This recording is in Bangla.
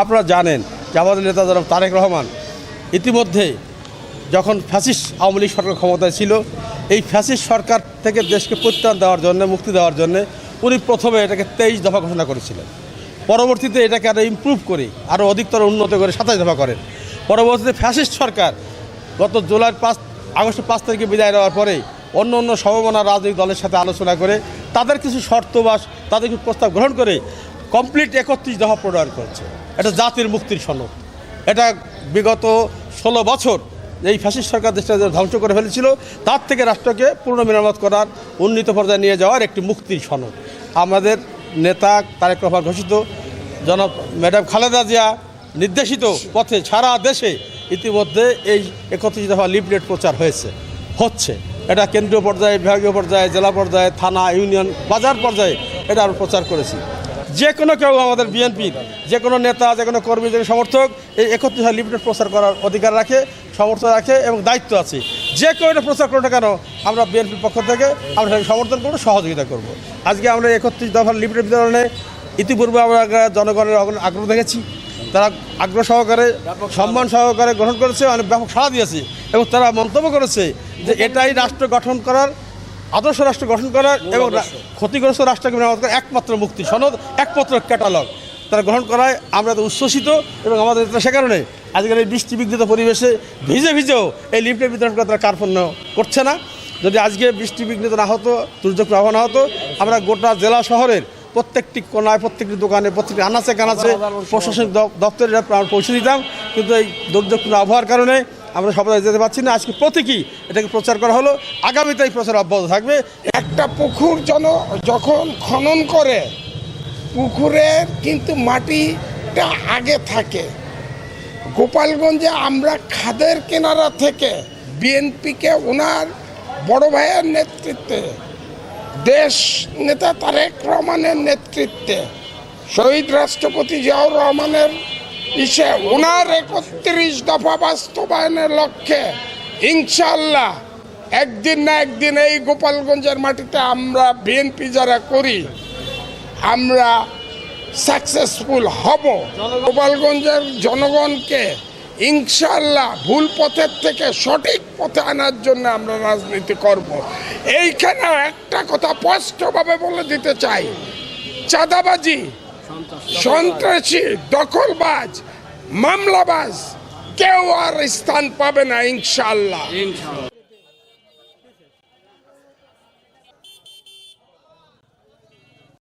আপনারা জানেন যে আমাদের নেতা জনাব তারেক রহমান, ইতিমধ্যে যখন ফ্যাসিস্ট আওয়ামী লীগ সরকার ক্ষমতায় ছিল, এই ফ্যাসিস্ট সরকার থেকে দেশকে পরিত্রাণ দেওয়ার জন্য, মুক্তি দেওয়ার জন্য উনি প্রথমে এটাকে তেইশ দফা ঘোষণা করেছিলেন। পরবর্তীতে এটাকে আরও ইমপ্রুভ করে আরও অধিকতর উন্নত করে সাতাশ দফা করেন। পরবর্তীতে ফ্যাসিস্ট সরকার গত জুলাই পাঁচ, আগস্টের পাঁচ তারিখে বিদায় নেওয়ার পরে অন্য অন্য সমমনা রাজনৈতিক দলের সাথে আলোচনা করে তাদের কিছু শর্ত বা তাদের কিছু প্রস্তাব গ্রহণ করে কমপ্লিট একত্রিশ দফা প্রণয়ন করছে। এটা জাতির মুক্তির সনদ। এটা বিগত ষোলো বছর এই ফ্যাসিস্ট সরকার দেশটা ধ্বংস করে ফেলেছিল, তার থেকে রাষ্ট্রকে পুনর্মেরামত করার উন্নীত পর্যায়ে নিয়ে যাওয়ার একটি মুক্তির সনদ। আমাদের নেতা তারেক রহমান ঘোষিত, জনাব ম্যাডাম খালেদা জিয়া নির্দেশিত পথে সারা দেশে ইতিমধ্যে এই একত্রিশ দফা লিফলেট প্রচার হয়েছে, হচ্ছে। এটা কেন্দ্রীয় পর্যায়ে, বিভাগীয় পর্যায়ে, জেলা পর্যায়ে, থানা, ইউনিয়ন, বাজার পর্যায়ে এটা আমরা প্রচার করেছি। যে কোনো কেউ আমাদের বিএনপির যে কোনো নেতা, যে কোনো কর্মী, যে সমর্থক, এই একত্রিশ লিফলেট প্রচার করার অধিকার রাখে, সমর্থন রাখে এবং দায়িত্ব আছে। যে কেউ এটা প্রচার করো কেন, আমরা বিএনপির পক্ষ থেকে আমরা সেটাকে সমর্থন করব, সহযোগিতা করব। আজকে আমরা একত্রিশ দফার লিফলেট বিতরণে ইতিপূর্বে আমরা জনগণের আগ্রহ দেখেছি। তারা আগ্রহ সহকারে সম্মান সহকারে গ্রহণ করেছে অনেক ব্যাপক সাড়া দিয়েছে এবং তারা মন্তব্য করেছে যে এটাই রাষ্ট্র গঠন করার আদর্শ রাষ্ট্র গঠন করার এবং ক্ষতিগ্রস্ত রাষ্ট্রকে মেরামত করার একমাত্র মুক্তি সনদ একমাত্র ক্যাটালগ। তারা গ্রহণ করায় আমরা তো উচ্ছ্বসিত এবং আমাদের সে কারণে আজকের এই বৃষ্টি বিঘ্নিত পরিবেশে ভিজে ভিজেও এই লিফটের বিতরণ করে তারা কার্পণ্য করছে না। যদি আজকে বৃষ্টি বিঘ্নিত না হতো দুর্যোগ প্রবাহ না হতো আমরা গোটা জেলা শহরের প্রত্যেকটি কোনায় প্রত্যেকটি দোকানে প্রত্যেকটি আনাচে কানাচে প্রশাসনিক দপ্তরে আমরা পৌঁছে দিতাম কিন্তু এই দুর্যোগপূর্ণ আবহাওয়ার কারণে আমরা সবাই যেতে পারছি না। আজকে প্রতীকী এটাকে প্রচার করা হলো। আগামীতে এই প্রচার অব্যাহত থাকবে। একটা পুকুর জন যখন খনন করে পুকুরের কিন্তু মাটিটা আগে থাকে। গোপালগঞ্জে আমরা খাদের কিনারা থেকে বিএনপিকে ওনার বড় ভাইয়ের নেতৃত্বে দেশ নেতা তারেক রহমানের নেতৃত্বে শহীদ রাষ্ট্রপতি জিয়াউর রহমানের ইসে ওনার একত্রিশ দফা বাস্তবায়নের লক্ষ্যে ইনশাল্লাহ একদিন না একদিন এই গোপালগঞ্জের মাটিতে আমরা বিএনপি যারা করি, আমরা সাকসেসফুল হব। গোপালগঞ্জের জনগণকে ইনশাল্লাহ ভুল পথের থেকে সঠিক পথে আনার জন্য আমরা রাজনীতি করব। এইখানে একটা কথা স্পষ্টভাবে বলে দিতে চাই। চাঁদাবাজি, সন্ত্রাসী, দখলবাজ, মামলাবাজ কেউ আর স্থান পাবে না ইনশাল্লাহ